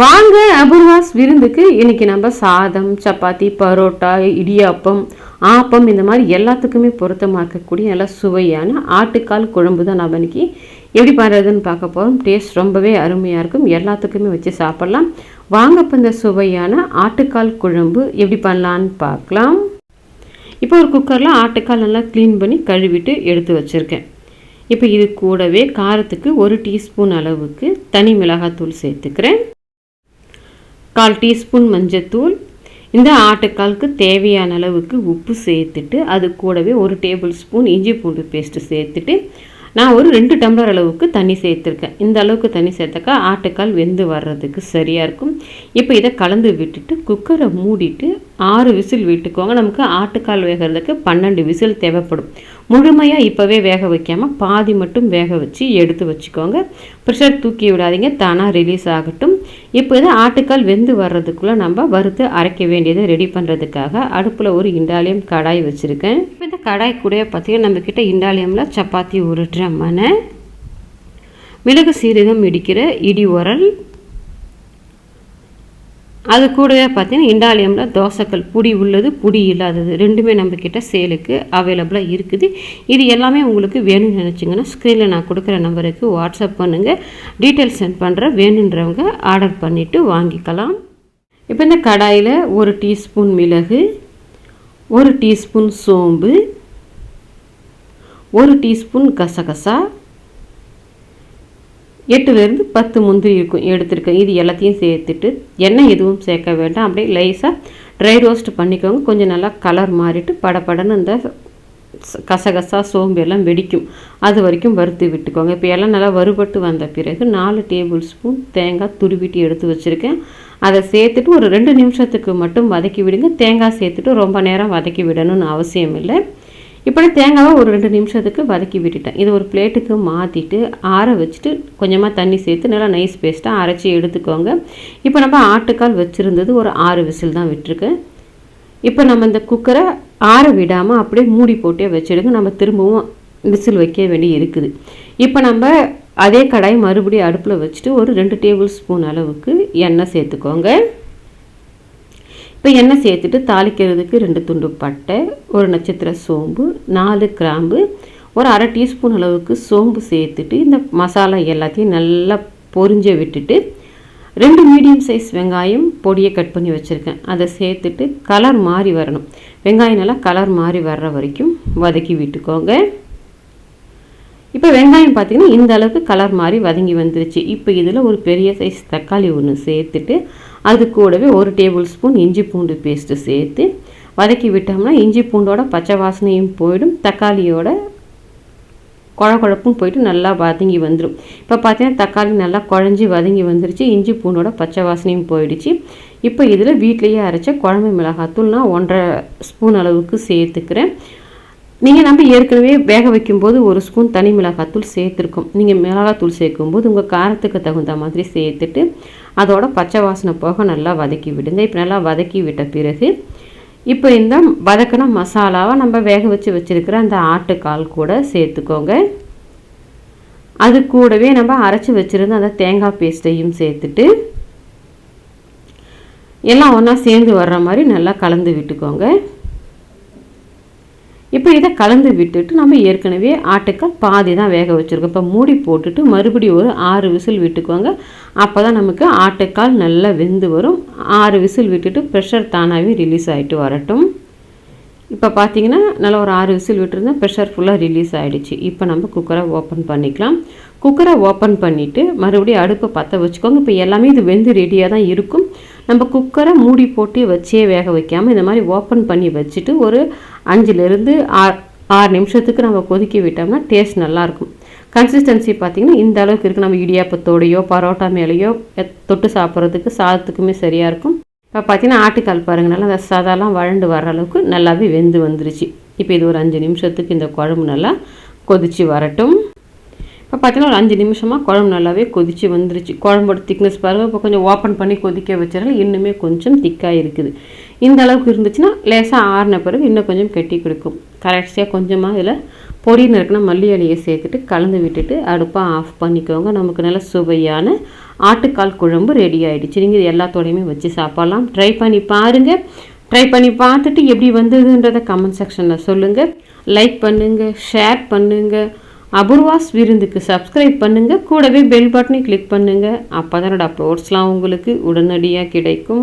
வாங்க அபூர்வாஸ் விருந்துக்கு இன்னைக்கு நம்ம சாதம் சப்பாத்தி பரோட்டா இடியாப்பம் ஆப்பம் இந்த மாதிரி எல்லாத்துக்குமே பொருத்தமாக இருக்கக்கூடிய நல்லா சுவையான ஆட்டுக்கால் குழம்பு தான் நம்ம இன்னைக்கு எப்படி பண்ணுறதுன்னு பார்க்க போகிறோம் டேஸ்ட் ரொம்பவே அருமையாக இருக்கும். எல்லாத்துக்குமே வச்சு சாப்பிட்லாம். வாங்க இப்போ இந்த சுவையான ஆட்டுக்கால் குழம்பு எப்படி பண்ணலான்னு பார்க்கலாம். இப்போ ஒரு குக்கரில் ஆட்டுக்கால் நல்லா க்ளீன் பண்ணி கழுவிட்டு எடுத்து வச்சுருக்கேன். இப்போ இது கூடவே காரத்துக்கு ஒரு டீஸ்பூன் அளவுக்கு தனி மிளகாத்தூள் சேர்த்துக்கிறேன். கால் டீஸ்பூன் மஞ்சத்தூள். இந்த ஆட்டுக்காலுக்கு தேவையான அளவுக்கு உப்பு சேர்த்துட்டு அது கூடவே ஒரு டேபிள் ஸ்பூன் இஞ்சி பூண்டு பேஸ்ட்டு சேர்த்துட்டு நான் ஒரு ரெண்டு டம்ளர் அளவுக்கு தண்ணி சேர்த்துருக்கேன். இந்த அளவுக்கு தண்ணி சேர்த்தாக்கா ஆட்டுக்கால் வெந்து வர்றதுக்கு சரியாக இருக்கும். இப்போ இதை கலந்து விட்டுட்டு குக்கரை மூடிட்டு ஆறு விசில் விட்டுக்கோங்க. நமக்கு ஆட்டுக்கால் வேகிறதுக்கு பன்னெண்டு விசில் தேவைப்படும். முழுமையாக இப்போவே வேக வைக்காமல் பாதி மட்டும் வேக வச்சு எடுத்து வச்சுக்கோங்க. ப்ரெஷர் தூக்கி விடாதீங்க. தானாக ரிலீஸ் ஆகட்டும். இப்போ இதை ஆட்டுக்கால் வெந்து வர்றதுக்குள்ளே நம்ம வறுத்து அரைக்க வேண்டியதை ரெடி பண்ணுறதுக்காக அடுப்பில் ஒரு இண்டாலியம் கடாய் வச்சுருக்கேன். இப்போ இந்த கடாய் கூட பார்த்தீங்கன்னா நம்மக்கிட்ட இண்டாலியமில் சப்பாத்தி உருட்டுற மனை மிளகு சீரகம் இடிக்கிற இடி உரல் அது கூடவே பார்த்தீங்கன்னா இண்டாலியமில் தோசைக்கல் புடி உள்ளது புடி இல்லாதது. ரெண்டுமே நம்மக்கிட்ட சேலுக்கு அவைலபிளாக இருக்குது. இது எல்லாமே உங்களுக்கு வேணும்னு நினச்சிங்கன்னா ஸ்க்ரீனில் நான் கொடுக்குற நம்பருக்கு வாட்ஸ்அப் பண்ணுங்கள் டீட்டெயில்ஸ் சென்ட் பண்ணுறேன் வேணுன்றவங்க ஆர்டர் பண்ணிவிட்டு வாங்கிக்கலாம். இப்போ இந்த கடாயில் ஒரு டீஸ்பூன் மிளகு ஒரு டீஸ்பூன் சோம்பு ஒரு டீஸ்பூன் கசகசா எட்டுலேருந்து பத்து முந்திரி இருக்கும் எடுத்துருக்கேன். இது எல்லாத்தையும் சேர்த்துட்டு எண்ணெய் எதுவும் சேர்க்க வேண்டாம். அப்படியே லைஸாக ட்ரை ரோஸ்ட் பண்ணிக்கோங்க. கொஞ்சம் நல்லா கலர் மாறிட்டு படபடன்னு இந்த கசகசா சோம்பு எல்லாம் வெடிக்கும். அது வரைக்கும் வறுத்து விட்டுக்கோங்க. இப்போ எல்லாம் நல்லா வறுபட்டு வந்த பிறகு நாலு டேபிள் ஸ்பூன் தேங்காய் துருவிட்டு எடுத்து வச்சுருக்கேன். அதை சேர்த்துட்டு ஒரு ரெண்டு நிமிஷத்துக்கு மட்டும் வதக்கி விடுங்க. தேங்காய் சேர்த்துட்டு ரொம்ப நேரம் வதக்கி விடணும்னு அவசியம் இல்லை இப்படி தேங்காவை ஒரு ரெண்டு நிமிஷத்துக்கு வதக்கி விட்டுட்டேன். இது ஒரு பிளேட்டுக்கு மாற்றிட்டு ஆற வச்சுட்டு கொஞ்சமாக தண்ணி சேர்த்து நல்லா நைஸ் பேஸ்ட்டாக அரைச்சி எடுத்துக்கோங்க. இப்போ நம்ம ஆட்டுக்கால் வச்சுருந்தது ஒரு ஆறு விசில் தான் விட்டுருக்கேன். இப்போ நம்ம இந்த குக்கரை ஆற விடாமல் அப்படியே மூடி போட்டே வச்சுடுங்க. நம்ம திரும்பவும் விசில் வைக்க வேண்டி இருக்குது. இப்போ நம்ம அதே கடாய் மறுபடியும் அடுப்பில் வச்சுட்டு ஒரு ரெண்டு டேபிள் ஸ்பூன் அளவுக்கு எண்ணெய் சேர்த்துக்கோங்க. இப்போ எண்ணெய் சேர்த்துட்டு தாளிக்கிறதுக்கு ரெண்டு துண்டு பட்டை ஒரு நட்சத்திர சோம்பு நாலு கிராம்பு ஒரு அரை டீஸ்பூன் அளவுக்கு சோம்பு சேர்த்துட்டு இந்த மசாலா எல்லாத்தையும் நல்லா பொரிஞ்ச விட்டுட்டு ரெண்டு மீடியம் சைஸ் வெங்காயம் பொடியை கட் பண்ணி வச்சுருக்கேன். அதை சேர்த்துட்டு கலர் மாறி வரணும். வெங்காயம் நல்லா கலர் மாறி வர்ற வரைக்கும் வதக்கி விட்டுக்கோங்க. இப்போ வெங்காயம் பார்த்திங்கன்னா இந்த அளவுக்கு கலர் மாதிரி வதங்கி வந்துருச்சு. இப்போ இதில் ஒரு பெரிய சைஸ் தக்காளி ஒன்று சேர்த்துட்டு அது கூடவே ஒரு டேபிள் ஸ்பூன் இஞ்சி பூண்டு பேஸ்ட்டு சேர்த்து வதக்கி விட்டோம்னா இஞ்சி பூண்டோட பச்சை வாசனையும் போயிடும் தக்காளியோட குழ குழப்பும் போயிட்டு நல்லா வதங்கி வந்துடும் இப்போ பார்த்தீங்கன்னா தக்காளி நல்லா குழஞ்சி வதங்கி வந்துருச்சு இஞ்சி பூண்டோட பச்சை வாசனையும் போயிடுச்சு. இப்போ இதில் வீட்லேயே அரைச்ச குழம்பு மிளகாத்தூள் நான் ஒன்றரை ஸ்பூன் அளவுக்கு சேர்த்துக்கிறேன். நீங்கள் நம்ம ஏற்கனவே வேக வைக்கும்போது ஒரு ஸ்பூன் தனி மிளகாத்தூள் சேர்த்துருக்கோம். நீங்கள் மிளகாத்தூள் சேர்க்கும்போது உங்கள் காரத்துக்கு தகுந்த மாதிரி சேர்த்துட்டு அதோட பச்சை வாசனை போக நல்லா வதக்கி விடுங்க. இப்போ நல்லா வதக்கி விட்ட பிறகு இப்போ இந்த வதக்கின மசாலாவை நம்ம வேக வச்சு வச்சுருக்கிற அந்த ஆட்டுக்கால் கூட சேர்த்துக்கோங்க. அது கூடவே நம்ம அரைச்சி வச்சுருந்த அந்த தேங்காய் பேஸ்ட்டையும் சேர்த்துட்டு எல்லாம் ஒன்றா சேர்ந்து வர்ற மாதிரி நல்லா கலந்து விட்டுக்கோங்க. இப்போ இதை கலந்து விட்டுட்டு நம்ம ஏற்கனவே ஆட்டுக்கால் பாதி தான் வேக வச்சுருக்கோம். இப்போ மூடி போட்டுட்டு மறுபடியும் ஒரு ஆறு விசில் விட்டுக்கோங்க. அப்போ தான் நமக்கு ஆட்டுக்கால் நல்லா வெந்து வரும். ஆறு விசில் விட்டுட்டு ப்ரெஷர் தானாகவே ரிலீஸ் ஆகிட்டு வரட்டும். இப்போ பார்த்தீங்கன்னா நல்லா ஒரு ஆறு விசில் விட்டுருந்தா ப்ரெஷர் ஃபுல்லாக ரிலீஸ் ஆகிடுச்சு இப்போ நம்ம குக்கரை ஓப்பன் பண்ணிக்கலாம். குக்கரை ஓப்பன் பண்ணிவிட்டு மறுபடியும் அடுப்பை பற்ற வச்சுக்கோங்க. இப்போ எல்லாமே இது வெந்து ரெடியாக தான் இருக்கும். நம்ம குக்கரை மூடி போட்டு வச்சே வேக வைக்காமல் இந்த மாதிரி ஓப்பன் பண்ணி வச்சுட்டு ஒரு அஞ்சுலேருந்து ஆறு ஆறு நிமிஷத்துக்கு நம்ம கொதிக்க விட்டோம்னா டேஸ்ட் நல்லாயிருக்கும். கன்சிஸ்டன்சி பார்த்திங்கன்னா இந்த அளவுக்கு இருக்குது நம்ம இடியாப்பத்தோடையோ பரோட்டா மேலேயோ தொட்டு சாப்பிட்றதுக்கு சாதத்துக்குமே சரியாக இருக்கும். இப்போ பார்த்தீங்கன்னா ஆட்டுக்கால் பாருங்கள் நல்லா அந்த சதெல்லாம் வழண்டு வர அளவுக்கு நல்லாவே வெந்து வந்துருச்சு. இப்போ இது ஒரு அஞ்சு நிமிஷத்துக்கு இந்த குழம்பு நல்லா கொதித்து வரட்டும். இப்போ பார்த்தீங்கன்னா ஒரு அஞ்சு நிமிஷமாக குழம்பு நல்லாவே கொதித்து வந்துருச்சு. குழம்போட திக்னஸ் பாருங்கள் இப்போ கொஞ்சம் ஓப்பன் பண்ணி கொதிக்க வச்சாலும் இன்னுமே கொஞ்சம் திக்காக இருக்குது. இந்த அளவுக்கு இருந்துச்சுன்னா லேசாக ஆறின பிறகு இன்னும் கொஞ்சம் கெட்டி கொடுக்கும். கரெக்டாக கொஞ்சமாக இதில் பொடின்னு நறுக்குனா மல்லி இலையை சேர்த்துட்டு கலந்து விட்டுட்டு அடுப்பாக ஆஃப் பண்ணிக்கோங்க. நமக்கு நல்ல சுவையான ஆட்டுக்கால் குழம்பு ரெடி ஆகிடுச்சு நீங்கள் இது எல்லாத்தோடையுமே வச்சு சாப்பிட்லாம். ட்ரை பண்ணி பாருங்கள் ட்ரை பண்ணி பார்த்துட்டு எப்படி வந்ததுன்றதை கமெண்ட் செக்ஷனில் சொல்லுங்கள் லைக் பண்ணுங்கள் ஷேர் பண்ணுங்கள் அபூர்வாஸ் விருந்துக்கு சப்ஸ்கிரைப் பண்ணுங்கள் கூடவே பெல் பட்டனை கிளிக் பண்ணுங்கள் அப்போ தான் என்னோடய அப்லோட்ஸ்லாம் உங்களுக்கு உடனடியாக கிடைக்கும்.